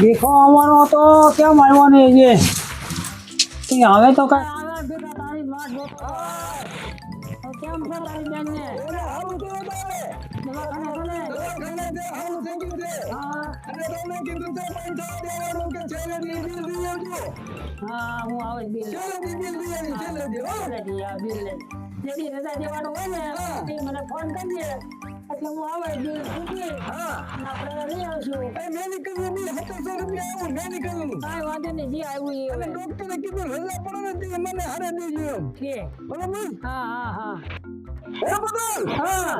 ભીખો આવવાનો તો કેમ આવ્યો ને એ હવે તો કઈ હતો. હા હા આવે bill bill bill bill bill રજા દેવાનું હોય ને મને ફોન કરજે એટલે હું આવે બિલ આપણે લઈ આવશું કાંઈ વાંધો નહીં જે આવ્યું એ હવે. કે? હા હા હા. હા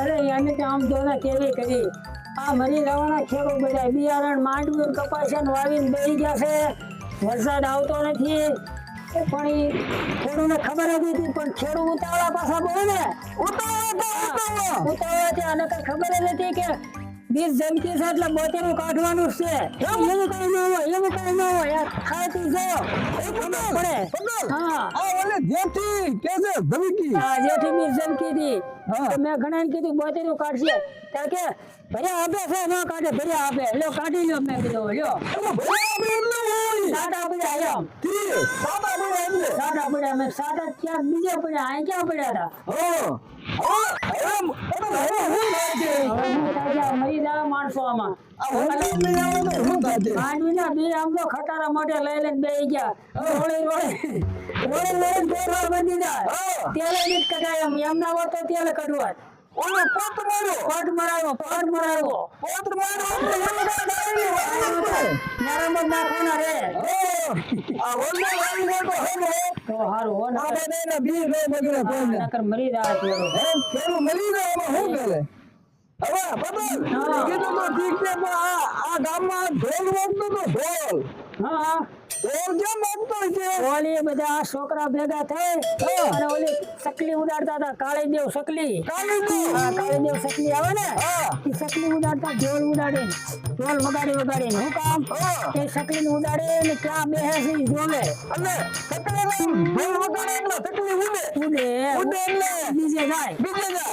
અરે યાને તો આમ જોને કેવી કરી? આ મરી રવાના બધા બિયારણ માંડવી કપાસન વાવીને બેસી ગયા છે. વરસાદ આવતો નથી. પણ ઈ ખેડૂતને ખબર જ હતી પણ ખેડૂત ઉતાવળા પાછા બોલે ને. ઉતાવળા છે અને કઈ ખબર જ નથી કે બીજ જમતી છે એટલે બોતેરું કાઢવાનું છે. એવું? કઈ ન હોય એવું કઈ ન હોય. ખાતી જો. પડે. હા. હા, જેઠી બીજ જમકી હતી. તો મેં ઘણા કીધું બોતેરું કાઢશે ત્યાં કે ભર્યા આપે છે ન કાઢે ભર્યા આપે. લ્યો કાઢી લ્યો મેં કીધું લ્યો. સાડા પડ્યા એમ સાડા પડ્યા મેં સાડા ક્યાંક બીજે પડ્યા અહીં ક્યાં પડ્યા હતા? હવે હું થાય છે, મરી જાય માણસો આમાં. માંડવીના બી આમ તો ખટારા મોઢે લઈ લઈને બેસી ગયા. રોળી રોળી બની જાય તેલે કઢાય. એમ એમના તો તેલ કઢવાય. પટ મરાવો પટ મરાવો નરમ જ નાખવાના રે તો હારું હો નકર નકર મરી જાય થોડું હા. ઓલી બધા આ છોકરા ભેગા થઈ અને ઓલી સકલી ઉડાડતા હતા કાળી દેવ સકલી હા કાળી દેવ સકલી આવે ને? એ સકલી ઉડાડતા ઢોલ ઉડાડીને ઢોલ વગાડી વગાડી હું કામ એ સકલી ઉડાડે ને ક્યાં બેસે છે ઈ જોવે ઉડે. બીજે જાય.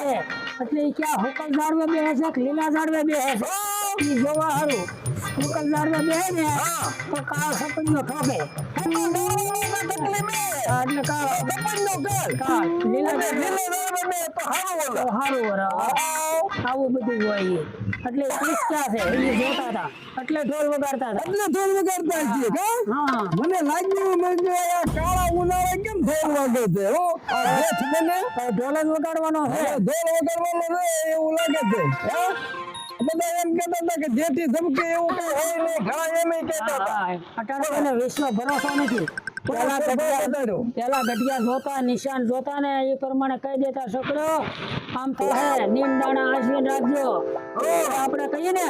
એ, એટલે ઈ ક્યાં હોકલ ઝાડવે બેસે છે લીલા ઝાડવે બેસે છે ઈ જોવા હારું. હોકલ ઝાડવે બેસે ને તો કાળો સપડીઓ ઠોકે હા, એટલે કાળો કાળ લીલા ઝાડવે તો હારું વરા આવું બધું હોય એટલે ઈચ્છા છે? એ જોતા હતા. એટલે ઢોલ વગાડતા હતા. એટલે ઢોલ વગાડતા છીએ કા? હા. મને લાગ્યું મેં આ કાળા ઉનાળા કેમ ઢોલ વાગે છે હો? આ હેઠ ઢોલ જ વગાડવાનો છે. ઢોલ વગાડવાનો છે એવું લાગે છે હે? બધા એમ કહેતા હતા કે જેથી ધમકે એવું કઈ હોય નહીં ઘણા એમ કહેતા હતા. અટાણે વિશ્વ ભરોસો નથી. પેલા ઘટિયા પેલા ઘટિયા જોતા નિશાન જોતા ને એ પ્રમાણે કહી દેતા છોકરો આમ હે નીમ દાણા આશ્વિન રાખજો. આપણે કહીએ ને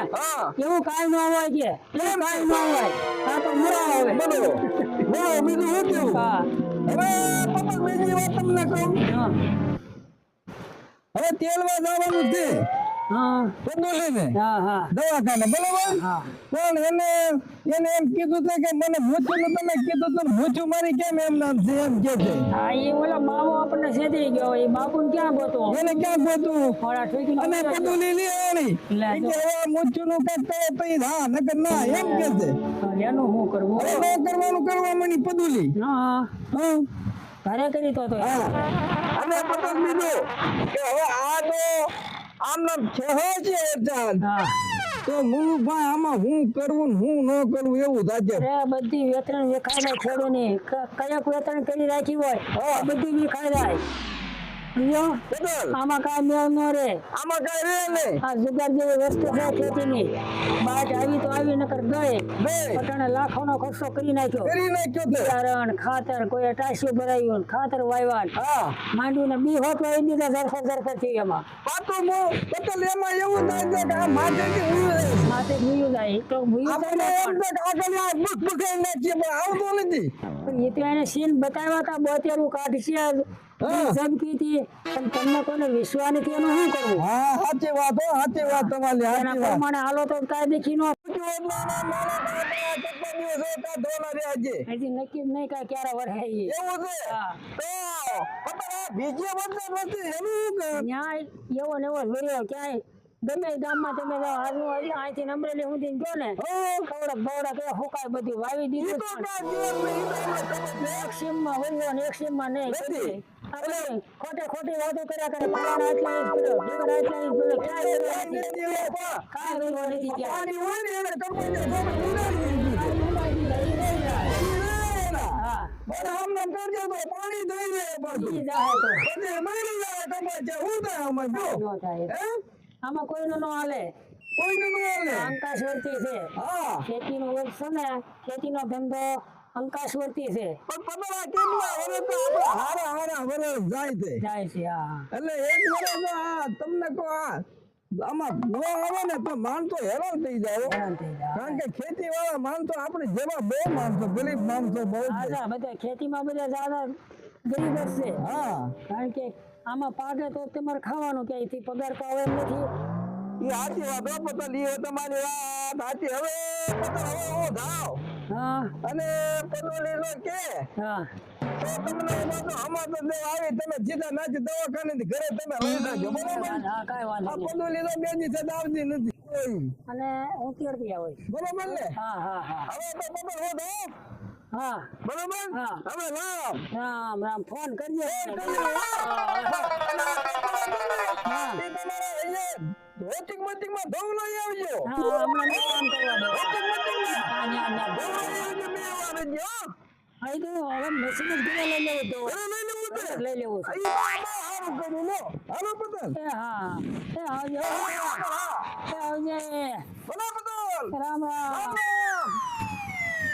એવું કાઈ ન હોય કે એવું કાઈ ન હોય. આ તો મુરા આવે. બોલો. બોલો બીજું હું કેવું હા. હવે પપ્પા બીજી વાત તમને કહું. હવે તેલવા જવાનું છે. હા. પંડોલીને હા હા. દવાખાને બરાબર? પણ એને એને એમ કીધું છે કે મને મૂછું તમે કીધું તું મૂછું મારી કેમ એમ નામ છે એમ કે છે. હા એ ઓલા માવો આપણને છેતરી ગયો એ બાપુ ક્યાં ગોતો એને ક્યાં ગોતું અને પદુલી લે એ કે હવે મૂછું નું કઈ તો પછી હા નકર ના એમ કે છે. એનું શું કરવું? હવે કરવાનું કરવા મની પદુલી. હા હા. ઘરે કરી તો તો. અને પતંગ બીજું કે હવે આ તો આમ છે જાન હા. તો મુલુભાઈ આમાં હું કરવું ને હું ન કરવું એવું થાશે રે બધી વેતરણ વેખાય ખેડો ને કયાક વેતરણ કરી રાખી હોય બધી વેખાય જાય સમજ્યો? આમાં કાંઈ મેળ ન રે. આમાં કઈ રે નહીં આ જુગાર જેવી વસ્તુ છે ખેતીની. બાજ આવી તો આવી નકર ગઈ. પટાણે લાખોનો ખર્ચો કરી નાખ્યો. કરી નાખ્યો બિયારણ ખાતર કોઈ ભરાયું ખાતર હા. માંડવીને બી દીધા થઈ એમાં. પાછું મો પટેલ એમાં એવું થાય છે કે આ માથેથી ઉડે. માથે ભૂયું જાય. તો ભૂયું આપણે એમ ને આગળ આ બુક બુકાઈ નાખીએ પણ આવતું નથી. એ તો એને સીન બતાવ્યા હતા બોતેરું કાઢશે હા. ધમકી હતી પણ તમને કોને વિશ્વાસ નથી એનું શું કરવું? હા સાચી વાત હો સાચી વાત તમારી સાચી વાત. પ્રમાણે હાલો તો કાંઈ દેખી નો નક્કી નહીં કાંઈ ક્યારે વરાય. એવું છે? તો પટેલ આ નથી એવો ક્યાંય ગમે ગામમાં તમે જાઓ અહીંથી નંબરેલી સુધી ગયો ને ખવડા બવડા કે હુકાય બધું વાવી દીધું એક સીમ નહીં, સીમમાં હોય ને એક સીમમાં નહીં નથી. ખોટે ખોટી વાતો કર્યા કરે ફલાણા એટલા ઇંચ કર્યો ઢીકરા એટલા ઇંચ કર્યો ક્યાં નથી? એવો પણ. દઈ દે. ઈ જાય તો. હું થાય આમાં કોઈનું ન હાલે કોઈને ન હાલે. અંકાશવર્તી છે હા. ખેતીનો વર્ગ છે ને ખેતીનો ધંધો અંકાશવર્તી છે પણ પતરા કેટલા હવે તો આપણે હારા હારા વર્ષ જાય છે. જાય છે હા એટલે એક વર્ષ આ તમને તો આ આમાં ન આવે ને તો માણસો હેરાન થઈ જાય કારણ કે ખેતી વાળા માણસો આપણે જેવા બહુ માણસો ગરીબ માણસો બહુ. બધા ખેતીમાં બધા જ્યાદા ગરીબ જ છે હા કારણ કે આમાં પાકે તો તમારે ખાવાનું ક્યાંયથી? પગાર તો આવે એમ નથી. એ સાચી વાત પતલ ઈ તમારી વાત સાચી હવે પતલ હવે હું જાઉં? હા. અને પતોલી નો કે? હા. તો તમને પાછું આમાં તો દેવા આવી. તમે સીધા નાચી દવાખાને ઘરે તમે લઈ જાજો બરોબર? હા કાંઈ વાંધો આ નહીં. પતોલી બે દિવસે આવતી નથી. અને હું કેળતી આવે બરોબર ને? હા હા હા. હવે તો પતલ હું જાઉં હા. બરોબર. હવે લાવ. રામ રામ ફોન કરજો અહીંયા હોટિંગ મોટિંગમાં ધોવું લઈ આવજો. હા હમણાં નહીં કરવા દો. હા ધોવું લઈ આવજો બે વાર હા. તો હવે મશીન જ લઈ લેવું તો. લઈ લેવું લઈ લેવું લો. હાલો પતલ એ હા. એ આવજો. એ આવજે. બોલો પતલ રામ રામ. રામ રામ.